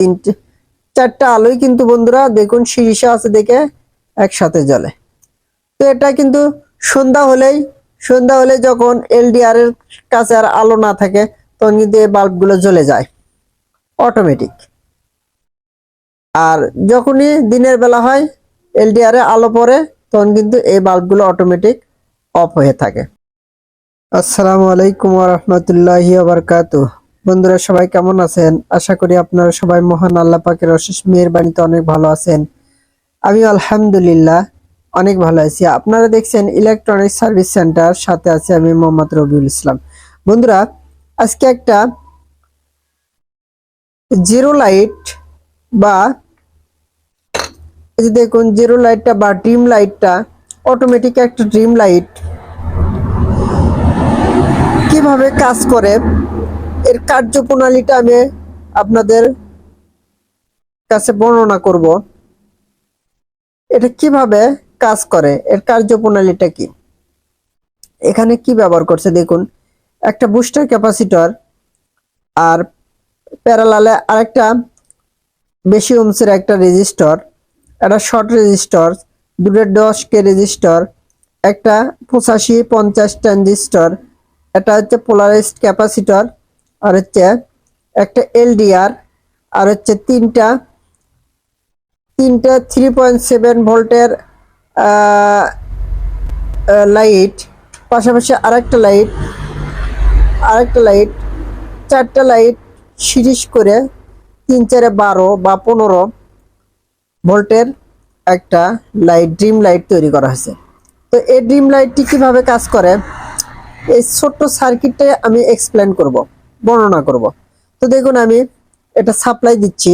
তিনটে, চারটা আলোই কিন্তু বন্ধুরা, দেখুন শিরিষা আছে দেখে একসাথে জ্বলে। তো এটা কিন্তু সন্ধ্যা হলেই, সন্ধ্যা হলে যখন এলডিআর এর কাছে আর আলো না থাকে, তখন কিন্তু এই বাল্বগুলো জ্বলে যায় অটোমেটিক আর যখনই দিনের বেলা হয় এলডিআর এ আলো পড়ে, তখন কিন্তু এই বাল্বগুলো অটোমেটিক অফ হয়ে থাকে। আসসালামু আলাইকুম রহমতুল্লাহি বারকাতু বন্ধুরা, সবাই কেমন আছেন? আশা করি আপনারা সবাই মহান আল্লাহ পাকের অশেষ মেহেরবানিতে অনেক ভালো আছেন। আমি আলহামদুলিল্লাহ অনেক ভালো আছি। আপনারা দেখছেন ইলেকট্রনিক সার্ভিস সেন্টার সাথে আছে আমি মোহাম্মদ রবিউল ইসলাম। বন্ধুরা, আজকে একটা জিরো লাইট বা এই দেখুন জিরো লাইটটা বা ড্রিম লাইটটা অটোমেটিক একটা ড্রিম লাইট কীভাবে কাজ করে? এর কার্যপ্রণালীটা আমি আপনাদের কাছে বর্ণনা করব। এটা কীভাবে কাজ করে? এর কার্যপ্রণালীটা কি? এখানে কি ব্যবহার করছে দেখুন, একটা বুস্টার ক্যাপাসিটর আর প্যারালালে আরেকটা বেশি ওমসের একটা রেজিস্টর, একটা শর্ট রেজিস্টর, দুটো দশ কে রেজিস্টর, একটা পঁচাশি পঞ্চাশ ট্রানজিস্টর এটা হচ্ছে পোলারাইজড ক্যাপাসিটর আর হচ্ছে একটা এলডিআর, আর হচ্ছে তিনটা তিনটা থ্রি পয়েন্ট সেভেন ভোল্টের লাইট পাশাপাশি আরেকটা লাইট আরেকটা লাইট চারটা লাইট সিরিজ করে তিন চারে বারো বা পনেরো ভোল্টের একটা লাইট ড্রিম লাইট তৈরি করা হয়েছে। তো এই ড্রিম লাইটটি কীভাবে কাজ করে? এই ছোট্ট সার্কিটটা আমি এক্সপ্লেন করব। বর্ণনা করব। তো দেখুন আমি এটা সাপ্লাই দিচ্ছি।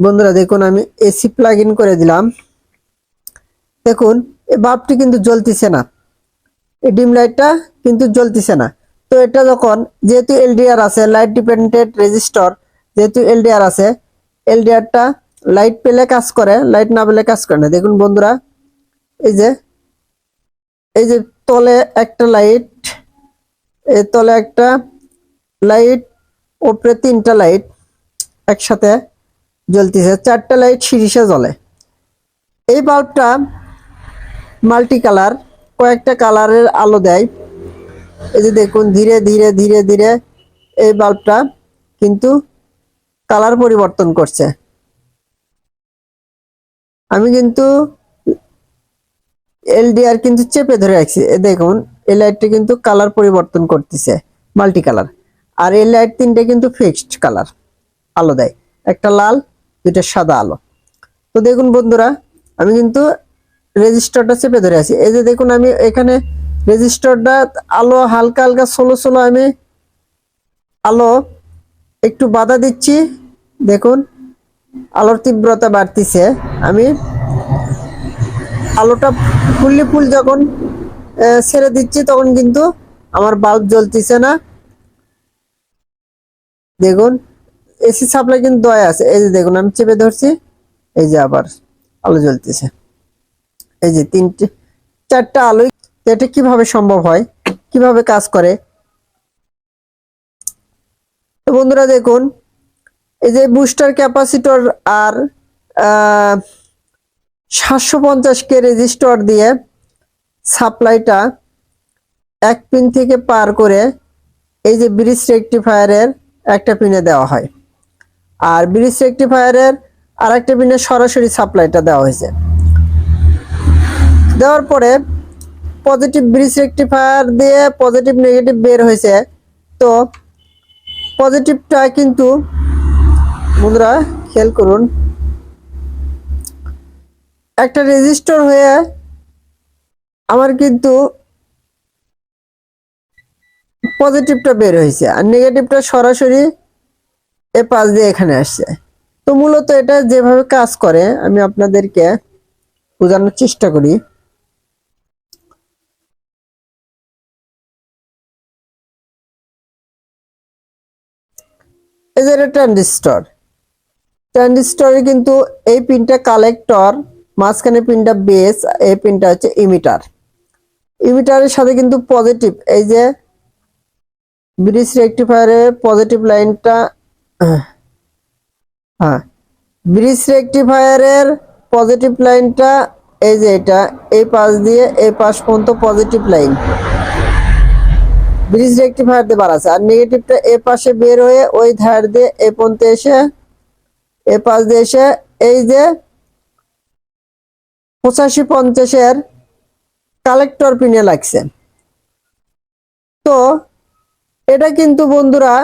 বন্ধুরা, দেখুন আমি এসি প্লাগ ইন করে দিলাম। দেখুন এই বাল্বটি কিন্তু জ্বলতেছে না। এই ডিম লাইটটা কিন্তু জ্বলতেছে না। তো এটা যখন যেহেতু এলডিআর আছে লাইট ডিপেন্ডেন্ট রেজিস্টর যেহেতু এলডিআর আছে এলডিআরটা লাইট পেলে কাজ করে লাইট না পেলে কাজ করে না। দেখুন বন্ধুরা, এই যে এই যে তলে একটা লাইট এই তলে একটা লাইট উপরে তিনটা লাইট একসাথে জ্বলতেছে। চারটা লাইট শিরিষে জ্বলে। এই বাল্বটা মাল্টি কালার কয়েকটা কালারের আলো দেয়। এই যে দেখুন, ধীরে ধীরে ধীরে ধীরে এই বাল্বটা কিন্তু কালার পরিবর্তন করছে। আমি কিন্তু এলডিআর কিন্তু চেপে ধরে রাখছি। দেখুন এই লাইটটা কিন্তু কালার পরিবর্তন করতেছে মাল্টি কালার আর এই লাইট তিনটে কিন্তু ফিক্সড কালার আলো দেয়। একটা লাল, দুইটা সাদা আলো। তো দেখুন বন্ধুরা, আমি কিন্তু রেজিস্টারটা চেপে ধরে আছি। এই যে দেখুন, আমি এখানে রেজিস্টারটা আলো হালকা হালকা সোলো সোলো আমি আলো একটু বাধা দিচ্ছি। দেখুন, আলোর তীব্রতা বাড়তিছে। আমি আলোটা ফুললি ফুল যখন ছেড়ে দিচ্ছি, তখন কিন্তু আমার বাল্ব জ্বলতেছে না। দেখুন এসি সাপ্লাই কিন্তু দয়া আছে। এই যে দেখুন, আমি চেপে ধরছি, এই যে আবার আলো জ্বলতেছে। এই যে তিনটে, চারটা আলোই এটা কীভাবে সম্ভব হয়? কীভাবে কাজ করে? তো বন্ধুরা দেখুন, এই যে বুস্টার ক্যাপাসিটর আর সাতশো পঞ্চাশ কে রেজিস্টর দিয়ে সাপ্লাইটা এক পিন থেকে পার করে এই যে ব্রিজ রেকটিফায়ারের একটা পিনে দেওয়া হয়। আর ব্রিজ রেকটিফায়ারের আর একটা পিনে সরাসরি সাপ্লাইটা দেওয়া হয়েছে। দেওয়ার পরে পজিটিভ ব্রিজ রেকটিফায়ার দিয়ে পজিটিভ নেগেটিভ বের হয়েছে। তো পজিটিভটা কিন্তু বন্ধুরা খেয়াল করুন, একটা রেজিস্টার হয়ে আমার কিন্তু পজিটিভটা বের হয়েছে আর নেগেটিভটা সরাসরি এ পাশ দিয়ে এখানে আসছে। তো মূলত এটা যেভাবে কাজ করে, আমি আপনাদেরকে বোঝানোর চেষ্টা করি। এই ট্রানজিস্টর ট্রানজিস্টরে কিন্তু এই পিনটা কালেক্টর মাঝখানে পিনটা বেস এই পিনটা হচ্ছে ইমিটার ইমিটারের সাথে কিন্তু পজিটিভ এই যে ব্রিজ রেকটিফায়ারের পজিটিভ লাইনটা হ্যাঁ ব্রিজ রেকটিফায়ারের পজিটিভ লাইনটা, এই যে এটা, এই পাশ দিয়ে, এই পাশ পর্যন্ত পজিটিভ লাইন ব্রিজ রেকটিফায়ার দিয়ে বার আছে আর নেগেটিভটা এ পাশে বের হয়ে ওই ধার দিয়ে এ পর্যন্ত এসে, এ পাশ দিয়ে এসে, এই যে পঁচাশি পঞ্চাশের কালেক্টর পিনে লাগছে। তো এটা কিন্তু বন্ধুরা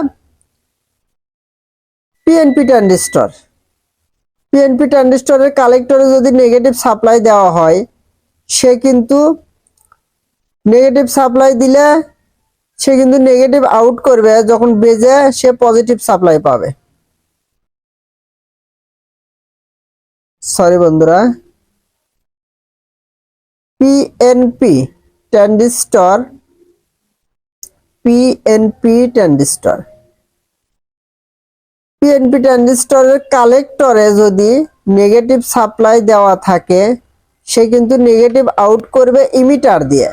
পিএনপি ট্রানজিস্টর পিএনপি ট্রানজিস্টরের কালেক্টরে যদি নেগেটিভ সাপ্লাই দেওয়া হয়, সে কিন্তু নেগেটিভ সাপ্লাই দিলে সে কিন্তু নেগেটিভ আউট করবে, যখন বেজে সে পজিটিভ সাপ্লাই পাবে। সরি বন্ধুরা। PNP transistor PNP transistor PNP ট্রানজিস্টরের কালেক্টরে যদি নেগেটিভ সাপ্লাই দেওয়া থাকে, সে কিন্তু নেগেটিভ আউট করবে ইমিটার দিয়ে।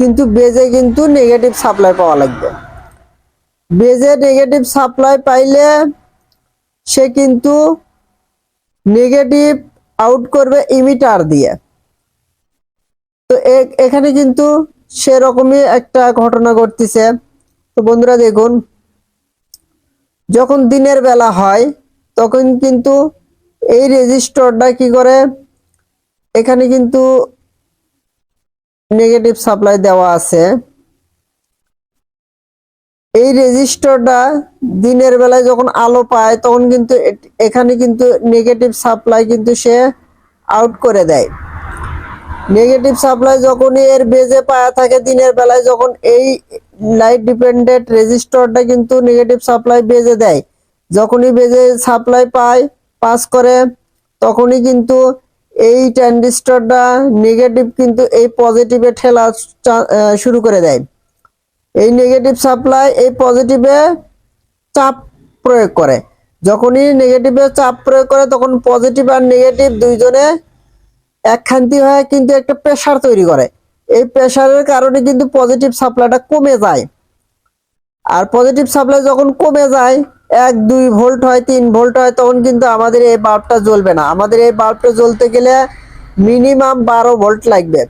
কিন্তু বেজে কিন্তু নেগেটিভ সাপ্লাই পাওয়া লাগবে। বেজে নেগেটিভ সাপ্লাই পাইলে সে কিন্তু নেগেটিভ আউট করবে ইমিটার দিয়ে। তো এখানে কিন্তু সেরকমই একটা ঘটনা ঘটতেছে। তো বন্ধুরা দেখুন, যখন দিনের বেলা হয়, তখন কিন্তু এই রেজিস্টরটা কি করে? এখানে কিন্তু নেগেটিভ সাপ্লাই দেওয়া আছে। এই রেজিস্টরটা দিনের বেলায় যখন আলো পায়, তখন কিন্তু এখানে কিন্তু নেগেটিভ সাপ্লাই কিন্তু সে আউট করে দেয়। নেগেটিভ সাপ্লাই যখনই এর বেজে পায়া থাকে দিনের বেলায়, যখন এই লাইট ডিপেন্ডেন্ট রেজিস্টরটা কিন্তু নেগেটিভ সাপ্লাই বেজে দেয়। যখনই বেজে সাপ্লাই পায় পাস করে, তখনই কিন্তু এই ট্রানজিস্টরটা নেগেটিভ কিন্তু এই পজিটিভে ঠেলা শুরু করে দেয়। এই নেগেটিভ সাপ্লাই এই পজিটিভে চাপ প্রয়োগ করে। যখনই নেগেটিভে চাপ প্রয়োগ করে, তখন পজিটিভ আর নেগেটিভ দুইজনে একখান্তি হয়ে কিন্তু একটা প্রেসার তৈরি করে। এই প্রেসারের কারণে কিন্তু পজিটিভ সাপ্লাইটা কমে যায়। আর পজিটিভ সাপ্লাই যখন কমে যায়, এক, দুই ভোল্ট হয়, তিন ভোল্ট হয়, তখন কিন্তু আমাদের এই বাল্বটা জ্বলবে না। আমাদের এই বাল্বটা জ্বলতে গেলে মিনিমাম বারো ভোল্ট লাগবে।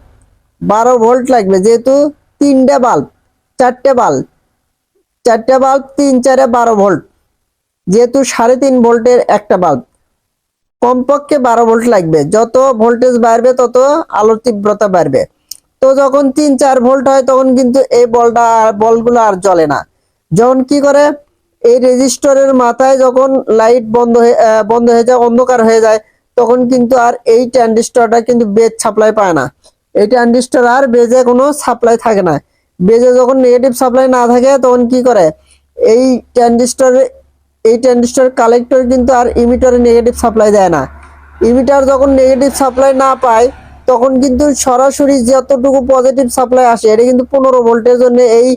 বারো ভোল্ট লাগবে, যেহেতু তিনটে বাল্ব চারটে বাল্ব চারটে বাল্ব তিন, চারে বারো ভোল্ট যেহেতু সাড়ে তিন ভোল্টের একটা বাল্ব কমপক্ষে বারো ভোল্ট লাগবে। যত ভোল্টেজ বাড়বে, তত আলোর তীব্রতা বাড়বে। তো যখন তিন চার ভোল্ট হয়, তখন কিন্তু এই বলটা বলগুলো আর জ্বলে না। যখন কি করে? এই রেজিস্টরের মাথায় যখন লাইট বন্ধ হয়ে বন্ধ হয়ে যায়, অন্ধকার হয়ে যায়, তখন কিন্তু আর এই ট্যান্ডিস্টরটা কিন্তু বেজ সাপ্লাই পায় না। এই ট্রানজিস্টর আর বেজে কোনো সাপ্লাই থাকে না। বেজে যখন নেগেটিভ সাপ্লাই না থাকে, তখন কি করে? এই ট্রানজিস্টরের এই ট্রানজিস্টর কালেক্টর কিন্তু আর ইমিটারে নেগেটিভ সাপ্লাই দেয় না। ইমিটার যখন নেগেটিভ সাপ্লাই না পায়, তখন কিন্তু সরাসরি যতটুকু পজিটিভ সাপ্লাই আসে, এটা কিন্তু পনেরো ভোল্টের জন্য এই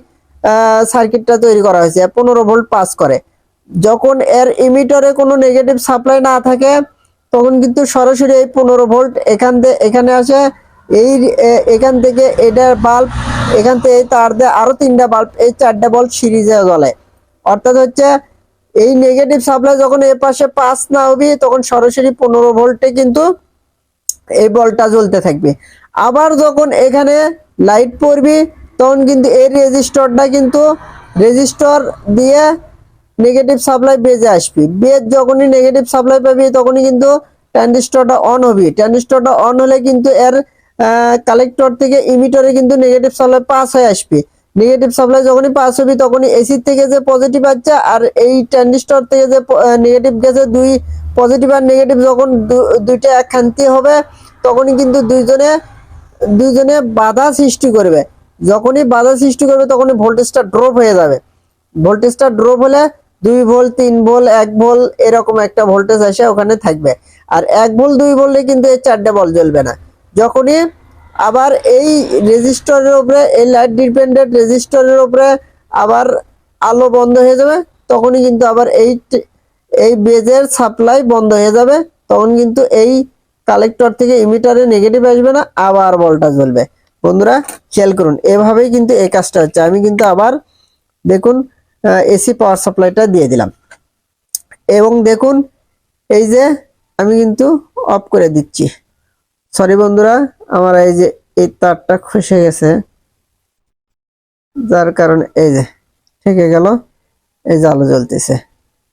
সার্কিটটা তৈরি করা হয়েছে, পনেরো ভোল্ট পাস করে। যখন এর ইমিটারে কোনো নেগেটিভ সাপ্লাই না থাকে, তখন কিন্তু সরাসরি এই পনেরো ভোল্ট এখান থেকে এখানে আসে, এই এখান থেকে এটার বাল্ব এখান থেকে তার দিয়ে আরও তিনটা বাল্ব এই চারটা বাল্ব সিরিজে জ্বলে। অর্থাৎ হচ্ছে এই নেগেটিভ সাপ্লাই যখন এ পাশে পাস না হবে, তখন সরাসরি পনেরো ভোল্টে কিন্তু এই বলটা জ্বলতে থাকবে। আবার যখন এখানে লাইট পড়বে, তখন কিন্তু এই রেজিস্টরটা কিন্তু রেজিস্টর দিয়ে নেগেটিভ সাপ্লাই বেজে আসবে। বেজ যখনই নেগেটিভ সাপ্লাই পাবি, তখনই কিন্তু ট্রানজিস্টরটা অন হবে। ট্রানজিস্টরটা অন হলে কিন্তু এর কালেক্টর থেকে ইমিটরে কিন্তু নেগেটিভ সাপ্লাই পাস হয়ে আসবে। নেগেটিভ সাপ্লাই যখনই পাস হবে তখনই এসি থেকে যে পজিটিভ আসছে আর এই ট্রানজিস্টর থেকে যে নেগেটিভ গেছে, দুই পজিটিভ আর নেগেটিভ যখন দুইটা একখান্তি হবে, তখনই কিন্তু দুইজনে দুইজনে বাধা সৃষ্টি করবে। যখনই বাধা সৃষ্টি করবে তখনই ভোল্টেজটা ড্রপ হয়ে যাবে। ভোল্টেজটা ড্রপ হলে দুই ভোল তিন ভোল এক ভোল এরকম একটা ভোল্টেজ এসে ওখানে থাকবে। আর এক ভোল দুই ভোল্টে কিন্তু এই চারটে বল জ্বলবে না। যখনই আবার এই রেজিস্টরের উপরে, এই লাইট ডিপেন্ডেন্ট রেজিস্টরের উপরে আবার আলো বন্ধ হয়ে যাবে, তখনই কিন্তু আবার এই এই বেজের সাপ্লাই বন্ধ হয়ে যাবে, তখন কিন্তু এই কালেক্টর থেকে ইমিটারে নেগেটিভ আসবে না, আবার বলটা জ্বলবে। বন্ধুরা, খেয়াল করুন, এভাবেই কিন্তু এই কাজটা হচ্ছে। আমি কিন্তু আবার দেখুন এসি পাওয়ার সাপ্লাইটা দিয়ে দিলাম। এবং দেখুন, এই যে আমি কিন্তু অফ করে দিচ্ছি। সরি বন্ধুরা, আমার এই যে এই তারটা খসে গেছে। যার কারণে এই যে থেকে গেল, এই যে আলো জ্বলতেছে।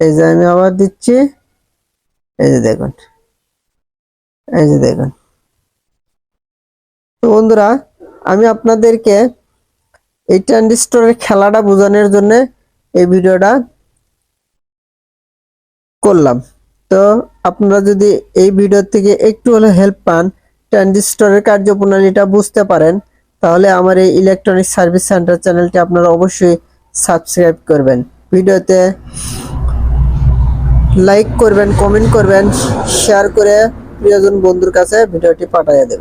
এই যে আমি আবার দিচ্ছি, এই যে দেখুন, এই যে দেখুন। তো বন্ধুরা, আমি আপনাদেরকে এই ট্রানজিস্টরের খেলাটা বোঝানোর জন্য এই ভিডিওটা করলাম। তো আপনারা যদি এই ভিডিও থেকে একটু হলে হেল্প পান ট্রানজিস্টরের কার্যপ্রণালীটা বুঝতে পারেন, তাহলে আমার এই ইলেকট্রনিক সার্ভিস সেন্টার চ্যানেলটি আপনারা অবশ্যই সাবস্ক্রাইব করবেন। ভিডিওতে লাইক করবেন কমেন্ট করবেন শেয়ার করে প্রিয়জন বন্ধুর কাছে ভিডিওটি পাঠিয়ে দেবেন।